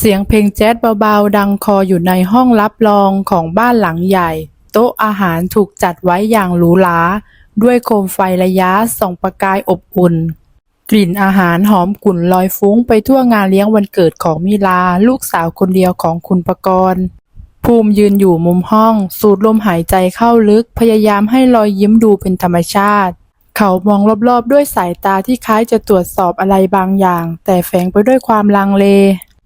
เสียงเพลงแจ๊สเบาๆ ดังคออยู่ในห้องรับรองของบ้านหลังใหญ่ โต๊ะอาหารถูกจัดไว้อย่างหรูหรา ด้วยโคมไฟระยะส่องประกายอบอุ่น กลิ่นอาหารหอมกลุ่นลอยฟุ้งไปทั่วงานเลี้ยงวันเกิดของมิลา ลูกสาวคนเดียวของคุณประกรณ์ภูมิยืนอยู่มุมห้อง สูดลมหายใจเข้าลึกพยายามให้รอยยิ้มดูเป็นธรรมชาติ เขามองรอบๆ ด้วยสายตาที่คล้ายจะตรวจสอบอะไรบางอย่าง แต่แฝงไปด้วยความลังเล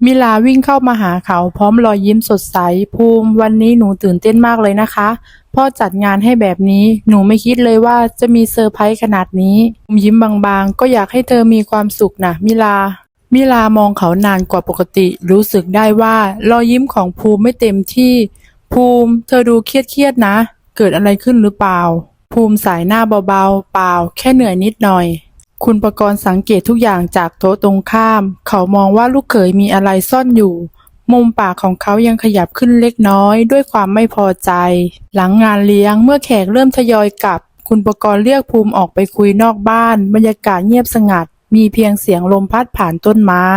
มิลาวิ่งเข้ามาหาเขาพร้อมรอยยิ้มสดใส ภูมิ วันนี้หนูตื่นเต้นมากเลยนะคะ พ่อจัดงานให้แบบนี้หนูไม่คิดเลยว่าจะมีเซอร์ไพรส์ขนาดนี้ภูมิยิ้มบางๆ ก็อยากให้เธอมีความสุขนะมิลา มิลามองเขานานกว่าปกติ รู้สึกได้ว่ารอยยิ้มของภูมิไม่เต็มที่ ภูมิ เธอดูเครียดๆนะ เกิดอะไรขึ้นหรือเปล่า ภูมิสายหน้าเบาๆเปล่า แค่เหนื่อยนิดหน่อย คุณประกรณ์สังเกตทุกอย่างจากโต๊ะตรงข้าม เขามองว่าลูกเขยมีอะไรซ่อนอยู่ มุมปากของเขายังขยับขึ้นเล็กน้อย ด้วยความไม่พอใจ หลังงานเลี้ยงเมื่อแขกเริ่มทยอยกลับ คุณประกรณ์เรียกภูมิออกไปคุยนอกบ้าน บรรยากาศเงียบสงัด มีเพียงเสียงลมพัดผ่านต้นไม้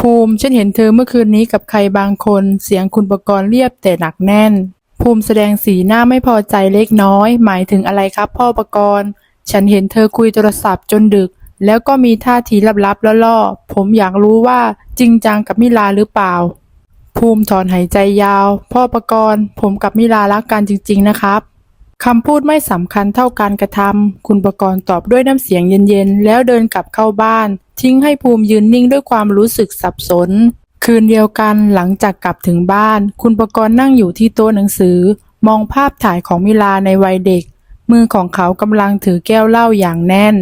ภูมิฉันเห็นเธอเมื่อคืนนี้กับใครบางคน เสียงคุณประกรณ์เรียบแต่หนักแน่น ภูมิแสดงสีหน้าไม่พอใจเล็กน้อย หมายถึงอะไรครับพ่อประกรณ์ ฉันเห็นเธอคุยโทรศัพท์จนดึก แล้วก็มีท่าทีลับๆล่อๆผมอยากรู้ว่าจริงจังกับมิลาหรือเปล่า ภูมิถอนหายใจยาว พ่อประกรณ์ ผมกับมิลารักกันจริง ๆ นะครับคำพูดไม่สำคัญเท่าการกระทำคุณประกรณ์ตอบด้วยน้ำเสียงเย็นๆ แล้วเดินกลับเข้าบ้าน ทิ้งให้ภูมิยืนนิ่งด้วยความรู้สึกสับสน คืนเดียวกันหลังจากกลับถึงบ้าน คุณประกรณ์นั่งอยู่ที่โต๊ะหนังสือ มองภาพถ่ายของมิลาในวัยเด็ก มือของเขากำลังถือแก้วเหล้าอย่างแน่น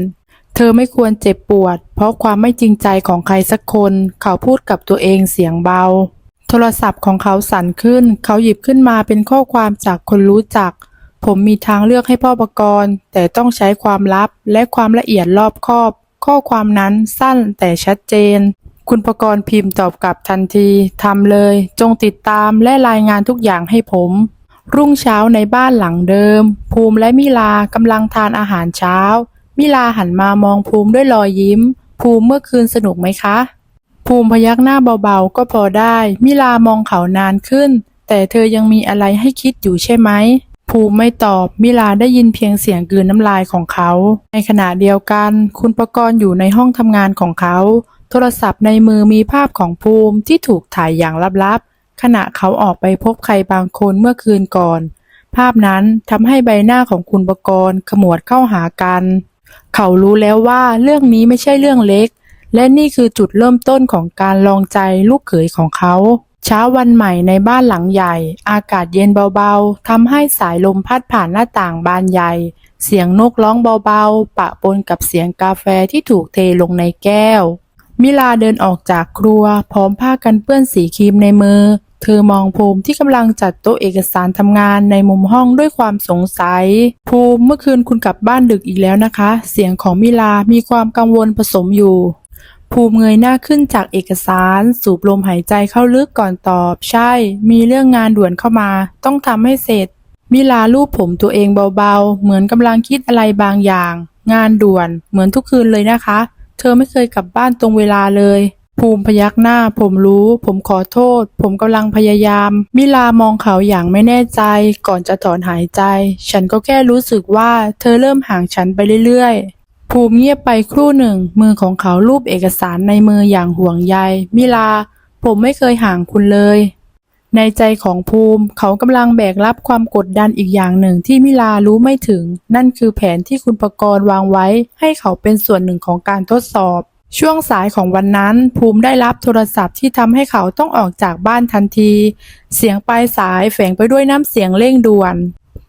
เธอไม่ควรเจ็บปวด เพราะความไม่จริงใจของใครสักคน เขาพูดกับตัวเองเสียงเบา โทรศัพท์ของเขาสั่นขึ้น เขาหยิบขึ้นมาเป็นข้อความจากคนรู้จัก ผมมีทางเลือกให้พ่อประกรณ์ แต่ต้องใช้ความลับและความละเอียดรอบคอบ ข้อความนั้นสั้นแต่ชัดเจนคุณประกรณ์พิมพ์ตอบกลับทันที ทำเลย จงติดตามและรายงานทุกอย่างให้ผม รุ่งเช้าในบ้านหลังเดิม ภูมิและมิลากำลังทานอาหารเช้า มิลาหันมามองภูมิด้วยรอยยิ้ม ภูมิเมื่อคืนสนุกไหมคะ ภูมิพยักหน้าเบาๆก็พอได้ มิลามองเขานานขึ้น แต่เธอยังมีอะไรให้คิดอยู่ใช่ไหมภูมิไม่ตอบ มิลาได้ยินเพียงเสียงกลืนน้ำลายของเขา ในขณะเดียวกัน คุณประกรณ์อยู่ในห้องทำงานของเขา โทรศัพท์ในมือมีภาพของภูมิที่ถูกถ่ายอย่างลับๆ ขณะเขาออกไปพบใครบางคนเมื่อคืนก่อน ภาพนั้นทำให้ใบหน้าของคุณประกรณ์ขมวดเข้าหากัน เขารู้แล้วว่าเรื่องนี้ไม่ใช่เรื่องเล็ก และนี่คือจุดเริ่มต้นของการลองใจลูกเขยของเขาเช้าวันใหม่ในบ้านหลังใหญ่ อากาศเย็นเบาๆทำให้สายลมพัดผ่านหน้าต่างบานใหญ่ เสียงนกร้องเบาๆ ปะปนกับเสียงกาแฟที่ถูกเทลงในแก้ว มิลาเดินออกจากครัว พร้อมผ้ากันเปื้อนสีครีมในมือ เธอมองภูมิที่กำลังจัดโต๊ะเอกสารทำงานในมุมห้องด้วยความสงสัย ภูมิเมื่อคืนคุณกลับบ้านดึกอีกแล้วนะคะ เสียงของมิลามีความกังวลผสมอยู่ ภูมิเงยหน้าขึ้นจากเอกสาร สูบลมหายใจเข้าลึกก่อนตอบ ใช่ มีเรื่องงานด่วนเข้ามา ต้องทำให้เสร็จ มิลาลูบผมตัวเองเบาๆ เหมือนกำลังคิดอะไรบางอย่าง งานด่วน เหมือนทุกคืนเลยนะคะ เธอไม่เคยกลับบ้านตรงเวลาเลย ภูมิพยักหน้า ผมรู้ ผมขอโทษ ผมกำลังพยายาม มิลามองเขาอย่างไม่แน่ใจ ก่อนจะถอนหายใจ ฉันก็แค่รู้สึกว่าเธอเริ่มห่างฉันไปเรื่อยๆ ภูมิเงียบไปครู่หนึ่ง มือของเขาลูบเอกสารในมืออย่างห่วงใย มิลา ผมไม่เคยห่างคุณเลย ในใจของภูมิ เขากำลังแบกรับความกดดันอีกอย่างหนึ่งที่มิลารู้ไม่ถึง นั่นคือแผนที่คุณประกรณ์วางไว้ ให้เขาเป็นส่วนหนึ่งของการทดสอบ ช่วงสายของวันนั้นภูมิได้รับโทรศัพท์ที่ทำให้เขาต้องออกจากบ้านทันที เสียงปลายสายแฝงไปด้วยน้ำเสียงเร่งด่วน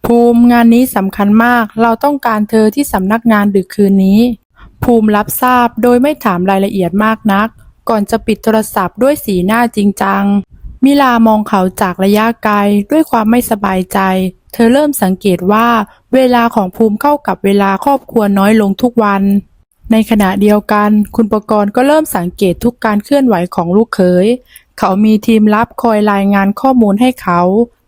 ภูมิงานนี้สำคัญมาก เราต้องการเธอที่สำนักงานดึกคืนนี้ ภูมิรับทราบโดยไม่ถามรายละเอียดมากนัก ก่อนจะปิดโทรศัพท์ด้วยสีหน้าจริงจัง มิลามองเขาจากระยะไกลด้วยความไม่สบายใจ เธอเริ่มสังเกตว่า เวลาของภูมิเข้ากับเวลาครอบครัวน้อยลงทุกวัน ในขณะเดียวกัน คุณประกรณ์ก็เริ่มสังเกตทุกการเคลื่อนไหวของลูกเขย เขามีทีมลับคอยรายงานข้อมูลให้เขา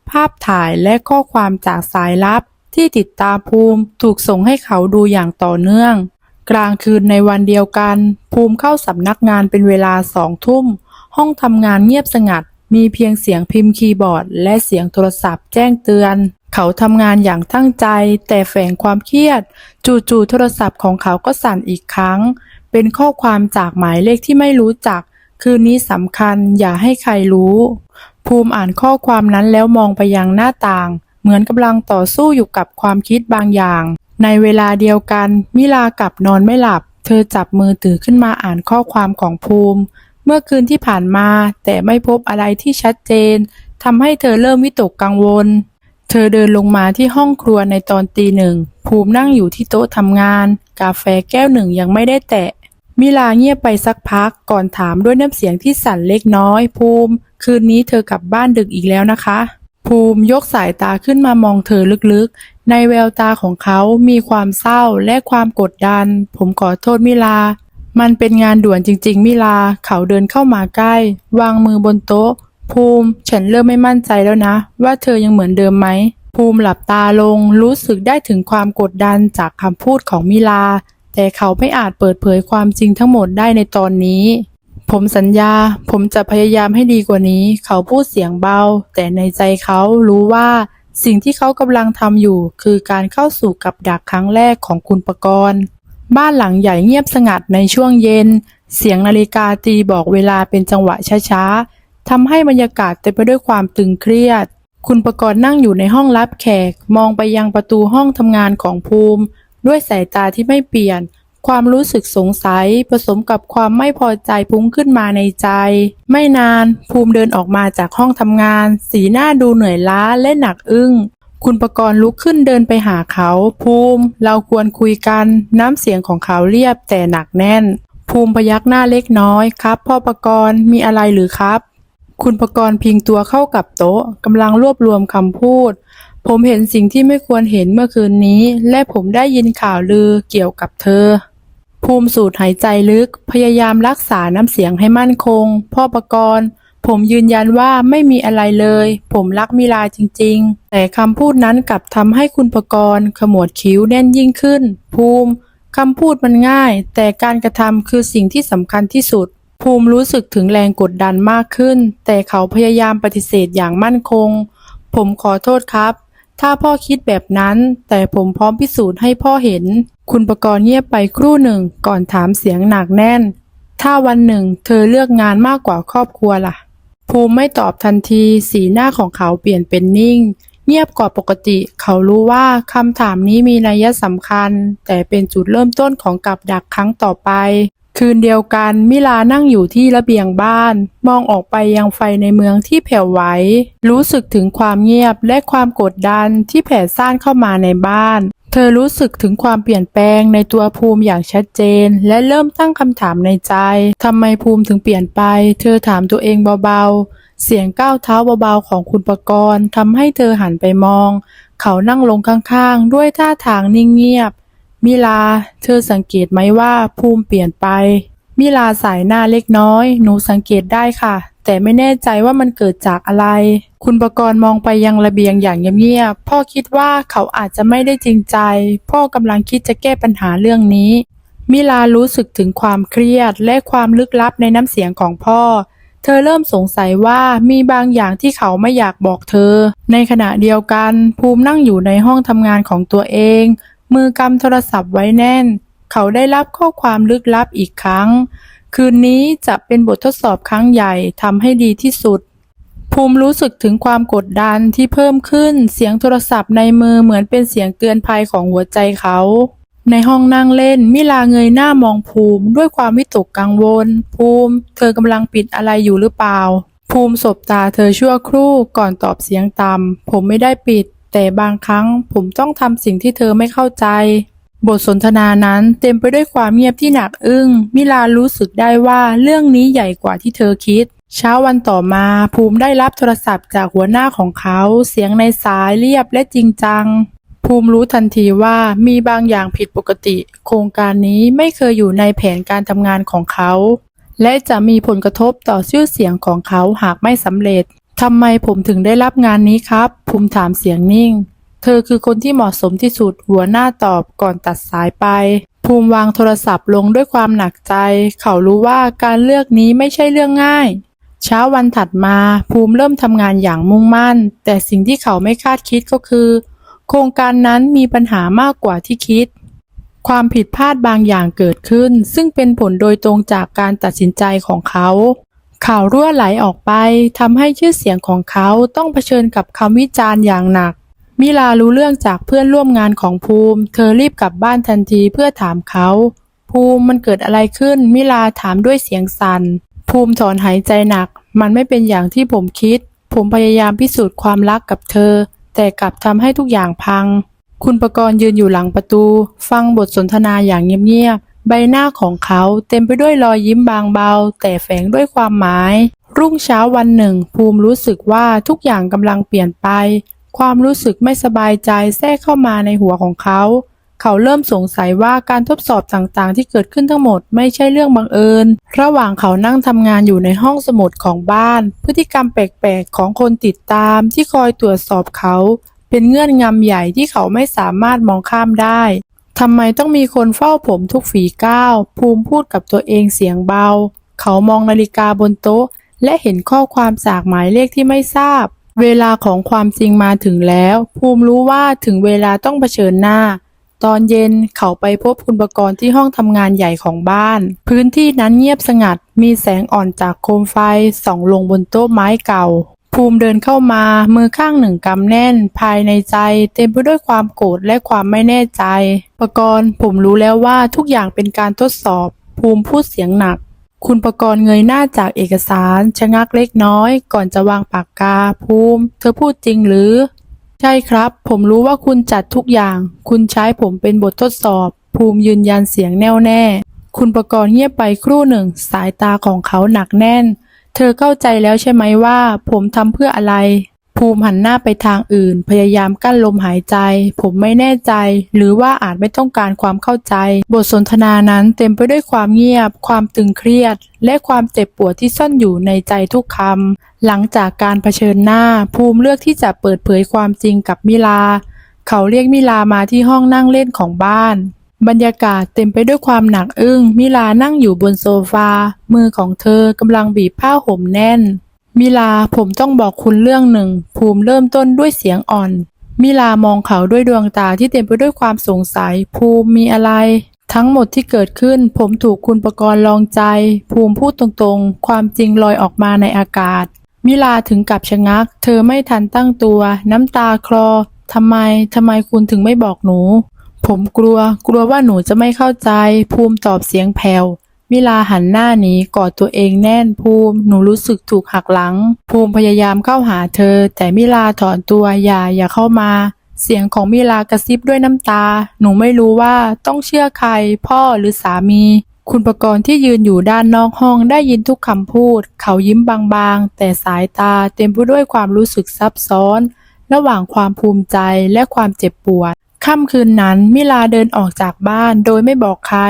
ภาพถ่ายและข้อความจากสายลับ ที่ติดตามภูมิถูกส่งให้เขาดูอย่างต่อเนื่อง กลางคืนในวันเดียวกัน ภูมิเข้าสำนักงานเป็นเวลาสองทุ่ม ห้องทำงานเงียบสงัด มีเพียงเสียงพิมพ์คีย์บอร์ด และเสียงโทรศัพท์แจ้งเตือน เขาทำงานอย่างตั้งใจ แต่แฝงความเครียด จู่ๆโทรศัพท์ของเขาก็สั่นอีกครั้ง เป็นข้อความจากหมายเลขที่ไม่รู้จัก คืนนี้สำคัญอย่าให้ใครรู้ ภูมิอ่านข้อความนั้นแล้วมองไปยังหน้าต่าง เหมือนกำลังต่อสู้อยู่กับความคิดบางอย่าง ในเวลาเดียวกัน มิลากลับนอนไม่หลับ เธอจับมือถือขึ้นมาอ่านข้อความของภูมิ เมื่อคืนที่ผ่านมาแต่ไม่พบอะไรที่ชัดเจนทำให้เธอเริ่มวิตกกังวล เธอเดินลงมาที่ห้องครัวในตอนตีหนึ่ง ภูมินั่งอยู่ที่โต๊ะทำงาน กาแฟแก้วหนึ่งยังไม่ได้แตะ มิลาเงียบไปสักพักก่อนถามด้วยน้ำเสียงที่สั่นเล็กน้อย ภูมิ คืนนี้เธอกลับบ้านดึกอีกแล้วนะคะ ภูมิยกสายตาขึ้นมามองเธอลึกๆ ในแววตาของเขามีความเศร้าและความกดดัน ผมขอโทษมิลา มันเป็นงานด่วนจริง ๆ มิลา เขาเดินเข้ามาใกล้ วางมือบนโต๊ะ ภูมิ ฉันเริ่มไม่มั่นใจแล้วนะ ว่าเธอยังเหมือนเดิมไหม ภูมิหลับตาลงรู้สึกได้ถึงความกดดันจากคำพูดของมิลา แต่เขาไม่อาจเปิดเผยความจริงทั้งหมดได้ในตอนนี้ ผมสัญญา ผมจะพยายามให้ดีกว่านี้ เขาพูดเสียงเบา แต่ในใจเขารู้ว่าสิ่งที่เขากำลังทำอยู่ คือการเข้าสู่กับดักครั้งแรกของคุณประกรณ์บ้านหลังใหญ่เงียบสงัดในช่วงเย็น เสียงนาฬิกาตีบอกเวลาเป็นจังหวะช้าๆ ทำให้บรรยากาศเต็มไปด้วยความตึงเครียด คุณประกรณ์นั่งอยู่ในห้องรับแขก มองไปยังประตูห้องทำงานของภูมิ ด้วยสายตาที่ไม่เปลี่ยน ความรู้สึกสงสัย ผสมกับความไม่พอใจพุ่งขึ้นมาในใจ ไม่นาน ภูมิเดินออกมาจากห้องทำงาน สีหน้าดูเหนื่อยล้าและหนักอึ้งคุณประกรณ์ลุกขึ้นเดินไปหาเขา ภูมิ เราควรคุยกัน น้ำเสียงของเขาเรียบแต่หนักแน่น ภูมิพยักหน้าเล็กน้อยครับพ่อประกรณ์มีอะไรหรือครับ คุณประกรณ์พิงตัวเข้ากับโต๊ะกำลังรวบรวมคำพูด ผมเห็นสิ่งที่ไม่ควรเห็นเมื่อคืนนี้ และผมได้ยินข่าวลือเกี่ยวกับเธอ ภูมิสูดหายใจลึก พยายามรักษาน้ำเสียงให้มั่นคง พ่อประกรณ์ผมยืนยันว่าไม่มีอะไรเลย ผมรักมิลาจริง ๆ แต่คำพูดนั้นกลับทำให้คุณประกรณ์ขมวดคิ้วแน่นยิ่งขึ้น ภูมิคำพูดมันง่าย แต่การกระทำคือสิ่งที่สำคัญที่สุด ภูมิรู้สึกถึงแรงกดดันมากขึ้น แต่เขาพยายามปฏิเสธอย่างมั่นคง ผมขอโทษครับ ถ้าพ่อคิดแบบนั้น แต่ผมพร้อมพิสูจน์ให้พ่อเห็น คุณประกรณ์เงียบไปครู่หนึ่งก่อนถามเสียงหนักแน่น ถ้าวันหนึ่งเธอเลือกงานมากกว่าครอบครัวล่ะ ภูมิไม่ตอบทันที สีหน้าของเขาเปลี่ยนเป็นนิ่ง เงียบกว่าปกติ เขารู้ว่าคำถามนี้มีนัยสำคัญ แต่เป็นจุดเริ่มต้นของกับดักครั้งต่อไป คืนเดียวกันมิลานั่งอยู่ที่ระเบียงบ้าน มองออกไปยังไฟในเมืองที่แผ่วไหวรู้สึกถึงความเงียบและความกดดันที่แผ่ซ่านเข้ามาในบ้าน เธอรู้สึกถึงความเปลี่ยนแปลงในตัวภูมิอย่างชัดเจน และเริ่มตั้งคำถามในใจทำไมภูมิถึงเปลี่ยนไป เธอถามตัวเองเบาๆ เสียงก้าวเท้าเบาๆของคุณประกรณ์ทำให้เธอหันไปมอง เขานั่งลงข้างๆ ด้วยท่าทางนิ่งเงียบ มิลา เธอสังเกตไหมว่าภูมิเปลี่ยนไป มิลาสายหน้าเล็กน้อย หนูสังเกตได้ค่ะ แต่ไม่แน่ใจว่ามันเกิดจากอะไร คุณประกรณ์มองไปยังระเบียงอย่างเงียบๆ พ่อคิดว่าเขาอาจจะไม่ได้จริงใจ พ่อกำลังคิดจะแก้ปัญหาเรื่องนี้ มิลารู้สึกถึงความเครียดและความลึกลับในน้ำเสียงของพ่อเธอเริ่มสงสัยว่ามีบางอย่างที่เขาไม่อยากบอกเธอ ในขณะเดียวกันภูมินั่งอยู่ในห้องทำงานของตัวเอง มือกำโทรศัพท์ไว้แน่น เขาได้รับข้อความลึกลับอีกครั้ง คืนนี้จะเป็นบททดสอบครั้งใหญ่ทำให้ดีที่สุด ภูมิรู้สึกถึงความกดดันที่เพิ่มขึ้นเสียงโทรศัพท์ในมือเหมือนเป็นเสียงเตือนภัยของหัวใจเขา ในห้องนั่งเล่น มิลาเงยหน้ามองภูมิด้วยความวิตกกังวล ภูมิ เธอกำลังปิดอะไรอยู่หรือเปล่า ภูมิสบตาเธอชั่วครู่ก่อนตอบเสียงต่ำผมไม่ได้ปิด แต่บางครั้งผมต้องทำสิ่งที่เธอไม่เข้าใจ บทสนทนานั้นเต็มไปด้วยความเงียบที่หนักอึ้ง มิลารู้สึกได้ว่าเรื่องนี้ใหญ่กว่าที่เธอคิด เช้าวันต่อมาภูมิได้รับโทรศัพท์จากหัวหน้าของเขา เสียงในสายเรียบและจริงจัง ภูมิรู้ทันทีว่ามีบางอย่างผิดปกติ โครงการนี้ไม่เคยอยู่ในแผนการทำงานของเขา และจะมีผลกระทบต่อชื่อเสียงของเขาหากไม่สำเร็จ ทำไมผมถึงได้รับงานนี้ครับ ภูมิถามเสียงนิ่ง เธอคือคนที่เหมาะสมที่สุดหัวหน้าตอบก่อนตัดสายไป ภูมิวางโทรศัพท์ลงด้วยความหนักใจ เขารู้ว่าการเลือกนี้ไม่ใช่เรื่องง่าย เช้าวันถัดมาภูมิเริ่มทำงานอย่างมุ่งมั่น แต่สิ่งที่เขาไม่คาดคิดก็คือ โครงการนั้นมีปัญหามากกว่าที่คิด ความผิดพลาดบางอย่างเกิดขึ้น ซึ่งเป็นผลโดยตรงจากการตัดสินใจของเขา ข่าวรั่วไหลออกไปทำให้ชื่อเสียงของเขาต้องเผชิญกับคำวิจารณ์อย่างหนัก มิลารู้เรื่องจากเพื่อนร่วมงานของภูมิ เธอรีบกลับบ้านทันทีเพื่อถามเขา ภูมิมันเกิดอะไรขึ้น มิลาถามด้วยเสียงสัน่น ภูมิถอนหายใจหนัก มันไม่เป็นอย่างที่ผมคิด ผมพยายามพิสูจน์ความรักกับเธอ แต่กลับทำให้ทุกอย่างพัง คุณประกรณ์ยืนอยู่หลังประตู ฟังบทสนทนาอย่างเงียบ ใบหน้าของเขาเต็มไปด้วยรอยยิ้มบางเบา แต่แฝงด้วยความหมาย รุ่งเช้าวันหนึ่ง ภูมิรู้สึกว่าทุกอย่างกำลังเปลี่ยนไป ความรู้สึกไม่สบายใจแทรกเข้ามาในหัวของเขา เขาเริ่มสงสัยว่าการทดสอบต่างๆ ที่เกิดขึ้นทั้งหมดไม่ใช่เรื่องบังเอิญ ระหว่างเขานั่งทำงานอยู่ในห้องสมุดของบ้าน พฤติกรรมแปลกๆของคนติดตามที่คอยตรวจสอบเขาเป็นเงื่อนงำใหญ่ที่เขาไม่สามารถมองข้ามได้ ทำไมต้องมีคนเฝ้าผมทุกฝีก้าว ภูมิพูดกับตัวเองเสียงเบา เขามองนาฬิกาบนโต๊ะ และเห็นข้อความจากหมายเลขที่ไม่ทราบ เวลาของความจริงมาถึงแล้ว ภูมิรู้ว่าถึงเวลาต้องเผชิญหน้า ตอนเย็นเขาไปพบคุณประกรณ์ที่ห้องทำงานใหญ่ของบ้าน พื้นที่นั้นเงียบสงัด มีแสงอ่อนจากโคมไฟส่องลงบนโต๊ะไม้เก่า ภูมิเดินเข้ามา มือข้างหนึ่งกำแน่น ภายในใจ เต็มไปด้วยความโกรธและความไม่แน่ใจ ประกรณ์ผมรู้แล้วว่าทุกอย่างเป็นการทดสอบ ภูมิพูดเสียงหนัก คุณประกรณ์เงยหน้าจากเอกสาร ชะงักเล็กน้อย ก่อนจะวางปากกา ภูมิ เธอพูดจริงหรือ ใช่ครับ ผมรู้ว่าคุณจัดทุกอย่าง คุณใช้ผมเป็นบททดสอบ ภูมิยืนยันเสียงแน่วแน่ คุณประกรณ์เงียบไปครู่หนึ่ง สายตาของเขาหนักแน่น เธอเข้าใจแล้วใช่ไหมว่า ผมทำเพื่ออะไร ภูมิหันหน้าไปทางอื่น พยายามกั้นลมหายใจ ผมไม่แน่ใจ หรือว่าอาจไม่ต้องการความเข้าใจ บทสนทนานั้นเต็มไปด้วยความเงียบ ความตึงเครียด และความเจ็บปวดที่ซ่อนอยู่ในใจทุกคำหลังจากการเผชิญหน้า ภูมิเลือกที่จะเปิดเผยความจริงกับมิลา เขาเรียกมิลามาที่ห้องนั่งเล่นของบ้าน บรรยากาศเต็มไปด้วยความหนักอึ้ง มิลานั่งอยู่บนโซฟา มือของเธอกำลังบีบผ้าห่มแน่น มิลาผมต้องบอกคุณเรื่องหนึ่ง ภูมิเริ่มต้นด้วยเสียงอ่อน มิลามองเขาด้วยดวงตาที่เต็มไปด้วยความสงสัย ภูมิมีอะไร ทั้งหมดที่เกิดขึ้น ผมถูกคุณประกรณ์ลองใจ ภูมิพูดตรงๆ ความจริงลอยออกมาในอากาศ มิลาถึงกับชะงัก เธอไม่ทันตั้งตัว น้ำตาคลอทำไม ทำไมคุณถึงไม่บอกหนู ผมกลัว กลัวว่าหนูจะไม่เข้าใจ ภูมิตอบเสียงแผ่วมิลาหันหน้าหนีกอดตัวเองแน่นภูมิ หนูรู้สึกถูกหักหลัง ภูมิพยายามเข้าหาเธอ แต่มิลาถอนตัวอย่าอย่าเข้ามา เสียงของมิลากระซิบด้วยน้ำตา หนูไม่รู้ว่าต้องเชื่อใคร พ่อหรือสามี คุณประกรณ์ที่ยืนอยู่ด้านนอกห้องได้ยินทุกคำพูด เขายิ้มบางๆ แต่สายตาเต็มไปด้วยความรู้สึกซับซ้อน ระหว่างความภูมิใจและความเจ็บปวด ค่ำคืนนั้นมิลาเดินออกจากบ้านโดยไม่บอกใคร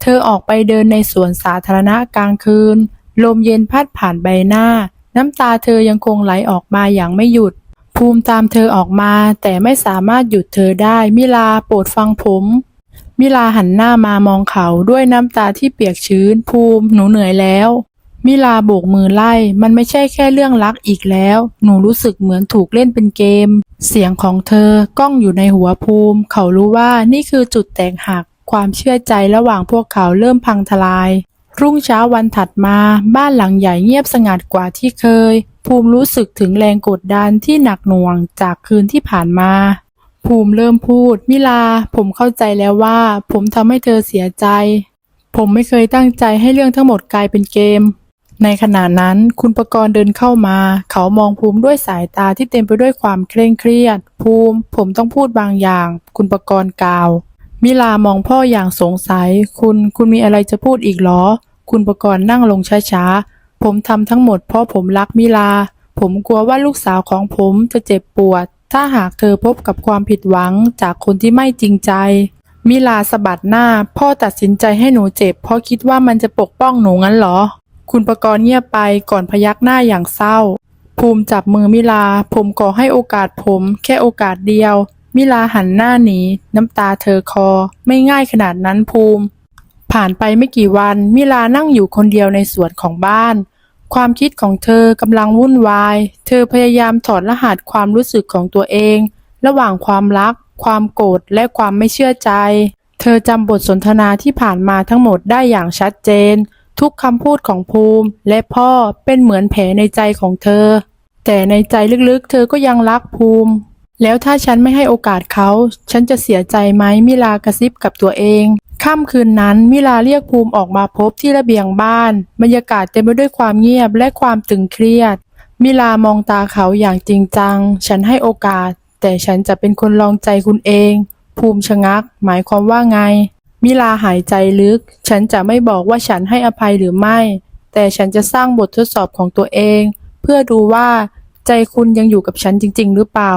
เธอออกไปเดินในสวนสาธารณะกลางคืน ลมเย็นพัดผ่านใบหน้า น้ำตาเธอยังคงไหลออกมาอย่างไม่หยุด ภูมิตามเธอออกมา แต่ไม่สามารถหยุดเธอได้ มิลาโปรดฟังผม มิลาหันหน้ามามองเขาด้วยน้ำตาที่เปียกชื้น ภูมิหนูเหนื่อยแล้ว มิลาโบกมือไล่ มันไม่ใช่แค่เรื่องรักอีกแล้ว หนูรู้สึกเหมือนถูกเล่นเป็นเกม เสียงของเธอก้องอยู่ในหัวภูมิ เขารู้ว่านี่คือจุดแตกหัก ความเชื่อใจระหว่างพวกเขาเริ่มพังทลาย รุ่งเช้าวันถัดมาบ้านหลังใหญ่เงียบสงัดกว่าที่เคย ภูมิรู้สึกถึงแรงกดดันที่หนักหน่วงจากคืนที่ผ่านมาภูมิเริ่มพูด มิลา ผมเข้าใจแล้วว่า ผมทำให้เธอเสียใจ ผมไม่เคยตั้งใจให้เรื่องทั้งหมดกลายเป็นเกม ในขณะนั้นคุณประกรณ์เดินเข้ามา เขามองภูมิด้วยสายตาที่เต็มไปด้วยความเคร่งเครียด ภูมิ ผมต้องพูดบางอย่าง คุณประกรณ์กล่าว มิลามองพ่ออย่างสงสัย คุณ คุณมีอะไรจะพูดอีกหรอ คุณประกรณ์นั่งลงช้าๆ ผมทำทั้งหมดเพราะผมรักมิลา ผมกลัวว่าลูกสาวของผมจะเจ็บปวด ถ้าหากเธอพบกับความผิดหวังจากคนที่ไม่จริงใจ มิลาสะบัดหน้า พ่อตัดสินใจให้หนูเจ็บ เพราะคิดว่ามันจะปกป้องหนูงั้นหรอ คุณประกรณ์เงียบไปก่อนพยักหน้าอย่างเศร้า ภูมิจับมือมิลา ผมขอให้โอกาสผม แค่โอกาสเดียว มิลาหันหน้าหนี น้ำตาเธอคอ ไม่ง่ายขนาดนั้นภูมิ ผ่านไปไม่กี่วัน มิลานั่งอยู่คนเดียวในสวนของบ้าน ความคิดของเธอกำลังวุ่นวาย เธอพยายามถอดรหัสความรู้สึกของตัวเอง ระหว่างความรัก ความโกรธและความไม่เชื่อใจ เธอจำบทสนทนาที่ผ่านมาทั้งหมดได้อย่างชัดเจน ทุกคำพูดของภูมิและพ่อเป็นเหมือนแผลในใจของเธอ แต่ในใจลึกๆ เธอก็ยังรักภูมิ แล้วถ้าฉันไม่ให้โอกาสเขา ฉันจะเสียใจไหมมิลากระซิบกับตัวเองค่ำคืนนั้นมิลาเรียกภูมิออกมาพบที่ระเบียงบ้านบรรยากาศเต็มไปด้วยความเงียบและความตึงเครียด มิลามองตาเขาอย่างจริงจัง ฉันให้โอกาส แต่ฉันจะเป็นคนลองใจคุณเอง ภูมิชะงัก หมายความว่าไง มิลาหายใจลึก ฉันจะไม่บอกว่าฉันให้อภัยหรือไม่ แต่ฉันจะสร้างบททดสอบของตัวเอง เพื่อดูว่าใจคุณยังอยู่กับฉันจริง ๆ หรือเปล่า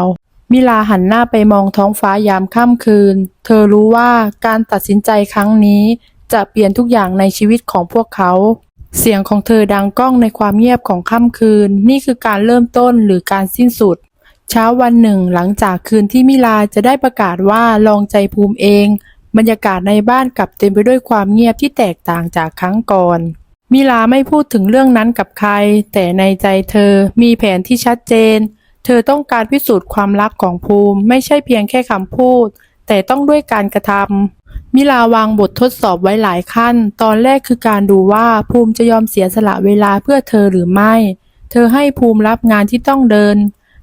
มิลาหันหน้าไปมองท้องฟ้ายามค่ำคืน เธอรู้ว่าการตัดสินใจครั้งนี้ จะเปลี่ยนทุกอย่างในชีวิตของพวกเขา เสียงของเธอดังก้องในความเงียบของค่ำคืน นี่คือการเริ่มต้นหรือการสิ้นสุด เช้าวันหนึ่งหลังจากคืนที่มิลาจะได้ประกาศว่าลองใจภูมิเอง บรรยากาศในบ้านกลับเต็มไปด้วยความเงียบที่แตกต่างจากครั้งก่อน มิลาไม่พูดถึงเรื่องนั้นกับใคร แต่ในใจเธอมีแผนที่ชัดเจน เธอต้องการพิสูจน์ความรักของภูมิ ไม่ใช่เพียงแค่คำพูด แต่ต้องด้วยการกระทำมิลาวางบททดสอบไว้หลายขั้น ตอนแรกคือการดูว่าภูมิจะยอมเสียสละเวลาเพื่อเธอหรือไม่ เธอให้ภูมิรับงานที่ต้องเดิน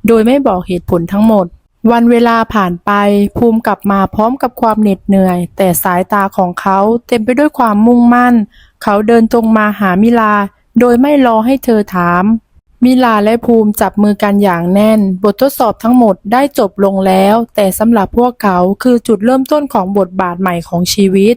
โดยไม่บอกเหตุผลทั้งหมด วันเวลาผ่านไป ภูมิกลับมาพร้อมกับความเหน็ดเหนื่อย แต่สายตาของเขาเต็มไปด้วยความมุ่งมั่น เขาเดินตรงมาหามิลา โดยไม่รอให้เธอถาม มิลาและภูมิจับมือกันอย่างแน่น บททดสอบทั้งหมดได้จบลงแล้ว แต่สำหรับพวกเขาคือจุดเริ่มต้นของบทบาทใหม่ของชีวิต